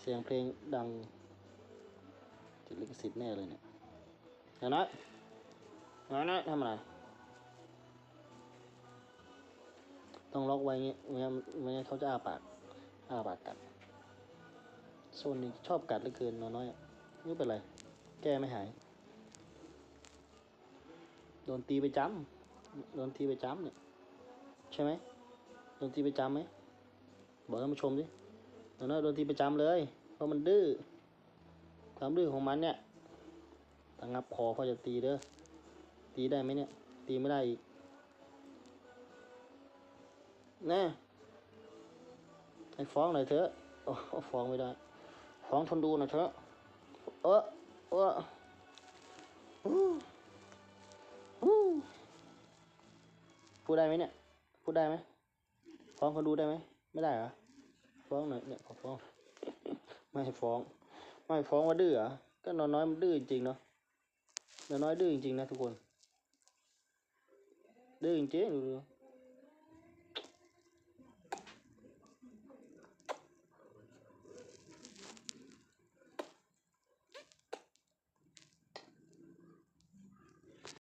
เสียงเพลงดังติดลิขสิทธิ์แน่เลยเนี่ยเดี๋ยวนะเดี๋ยวนะทำอะไร ต้องล็อกไว้เงี้ยไม่งั้นไม่งั้นเขาจะอาปากอาปากกัดโซนนี้ชอบกัดเหลือเกินนอนน้อยอะไม่เป็นไร แก้ไม่หาย โดนตีไปจ้ำโดนตีไปจ้ำเนี่ย ใช่ไหมโดนตีไปจ้ำไหม บอกท่านผู้ชมดิ นอนน้อยโดนตีไปจ้ำเลย เพราะมันดื้อความดื้อของมันเนี่ยตั้งงับคอพอจะตีเด้อตีได้ไหมเนี่ย ตีไม่ได้อีกแน่ให้ฟ้องหน่อยเถอะโอ้ฟ้องไม่ได้ ฟ้องทนดูหน่อยเถอะเออเออพูดได้ไหมเนี่ย พูดได้ไหมฟ้องคนดูได้ไหม ไม่ได้เหรอ ฟ้องหน่อยเนี่ยขอฟ้อง ไม่ฟ้อง ไม่ฟ้องว่าดื้อเหรอก็นอนน้อยมันดื้อจริงๆเนาะนอนน้อยดื้อจริงนะทุกคนดื้อจริงดูดู